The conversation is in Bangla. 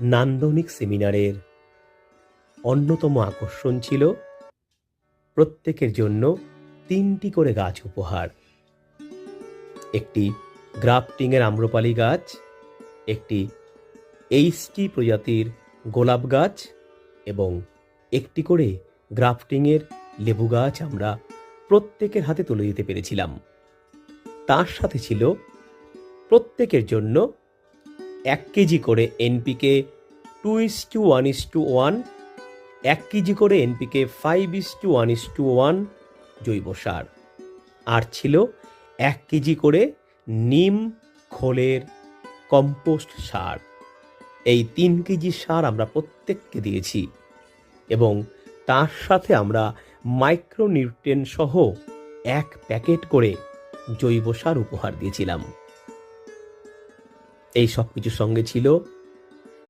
নান্দনিক সেমিনারের অন্যতম আকর্ষণ ছিল প্রত্যেকের জন্য তিনটি করে গাছ উপহার। একটি গ্রাফটিংয়ের আম্রপালি গাছ, একটি এইচটি প্রজাতির গোলাপ গাছ এবং একটি করে গ্রাফটিংয়ের লেবু গাছ আমরা প্রত্যেকের হাতে তুলে দিতে পেরেছিলাম। তার সাথে ছিল প্রত্যেকের জন্য এক কেজি করে NPK two is two one is two one এক কেজি করে NPK five is two one is two one জৈব সার। আর ছিল এক কেজি করে নিম খোলের কম্পোস্ট সার। এই তিন কেজি সার আমরা প্রত্যেককে দিয়েছি এবং তার সাথে আমরা মাইক্রোনিউট্রেন সহ এক প্যাকেট করে জৈব সার উপহার দিয়েছিলাম। এই সব কিছুর সঙ্গে ছিল।